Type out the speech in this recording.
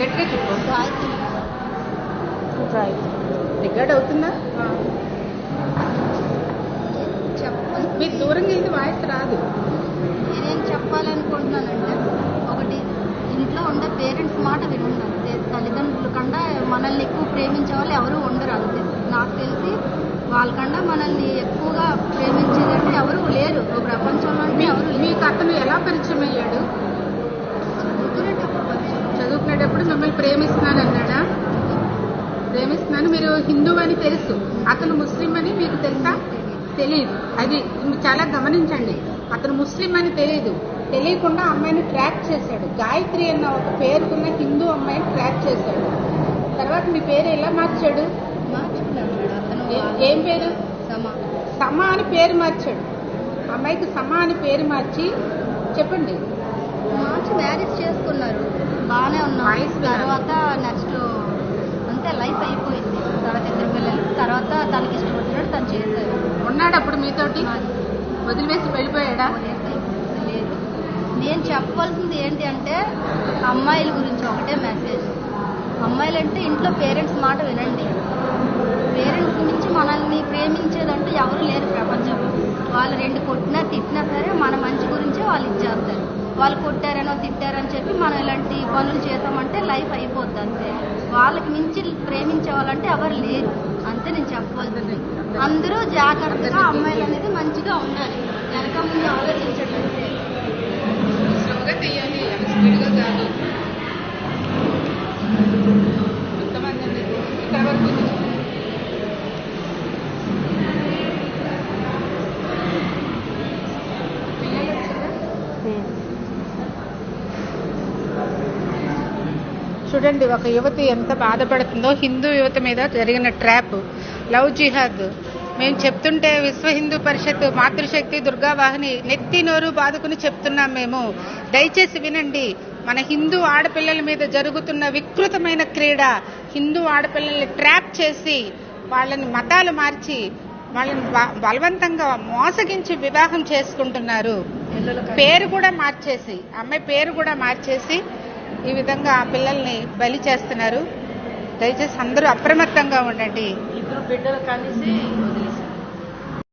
గట్టిగా చెప్పు. రికార్డ్ అవుతుందా మీరు దూరంగా వెళ్తే వాయిస్ రాదు. నేనేం చెప్పాలనుకుంటున్నానంటే ఒకటి ఇంట్లో ఉండే పేరెంట్స్ మాట వినండి అంతే. తల్లిదండ్రుల కన్నా మనల్ని ఎక్కువ ప్రేమించే వాళ్ళు ఎవరు ఉండరు అంతే. నాకు తెలిసి వాళ్ళకన్నా మనల్ని ఎక్కువగా ప్రేమించేదంటే ఎవరు లేరు. ప్రపంచంలో ఎవరు మీకు అతను ఎలా పరిచయం అయ్యాడు? ప్రేమిస్తున్నాను. మీరు హిందూ అని తెలుసు. అతను ముస్లిం అని మీకు తెలుసా? తెలియదు. అది చాలా గమనించండి. అతను ముస్లిం అని తెలియదు. తెలియకుండా అమ్మాయిని ట్రాక్ చేశాడు. గాయత్రి అన్న ఒక పేరుకున్న హిందూ అమ్మాయిని ట్రాక్ చేశాడు. తర్వాత మీ పేరు ఎలా మార్చాడు? ఏ- పేరు? సమా. సమా అని పేరు మార్చాడు. అమ్మాయికి సమా అని పేరు మార్చి చెప్పండి. మార్చి మ్యారేజ్ చేసుకున్నారు. బాగానే ఉన్నాం Nice గా. తర్వాత నెక్స్ట్ లైఫ్ అయిపోయింది. తర్వాత ఇద్దరు పిల్లలు. తర్వాత తనకి ఇష్టం వచ్చినట్టు తను చేశారు. ఉన్నాడు అప్పుడు మీతోటి వదిలివేసి వెళ్ళిపోయాడా? లేదు. నేను చెప్పాల్సింది ఏంటి అంటే అమ్మాయిల గురించి ఒకటే మెసేజ్ అమ్మాయిలు అంటే ఇంట్లో పేరెంట్స్ మాట వినండి. పేరెంట్స్ నుంచి మనల్ని ప్రేమించేదంటూ ఎవరు లేరు ప్రపంచంలో. వాళ్ళు రెండు కొట్టినా తిట్టినా సరే మన మంచి గురించే వాళ్ళు ఇచ్చేస్తారు. వాళ్ళు కొట్టారనో తిట్టారని చెప్పి మనం ఇలాంటి పనులు చేసామంటే లైఫ్ అయిపోద్ది అంతే. వాళ్ళకి మించి ప్రేమించే వాళ్ళంటే ఎవరు లేరు. అంతే నేను చెప్పాల్సింది అందరూ జాగ్రత్తగా అమ్మాయిలు అనేది మంచిగా ఉండాలి. వెనక ముందు ఆలోచించండి అంతే చూడండి ఒక యువతి ఎంత బాధపడుతుందో. హిందూ యువత మీద జరిగిన ట్రాప్. లవ్ జిహాద్. మేము చెప్తుంటే విశ్వ హిందూ పరిషత్ మాతృశక్తి దుర్గావాహిని నెత్తి నోరు బాదుకుని చెప్తున్నాం మేము. దయచేసి వినండి మన హిందూ ఆడపిల్లల మీద జరుగుతున్న వికృతమైన క్రీడ హిందూ ఆడపిల్లల్ని ట్రాప్ చేసి వాళ్ళని మతాలు మార్చి వాళ్ళని బలవంతంగా మోసగించి వివాహం చేసుకుంటున్నారు. పేరు కూడా మార్చేసి అమ్మాయి పేరు కూడా మార్చేసి ఈ విధంగా ఆ పిల్లల్ని బలి చేస్తున్నారు. దయచేసి అందరూ అప్రమత్తంగా ఉండండి. ఇద్దరు బిడ్డలు కలిసి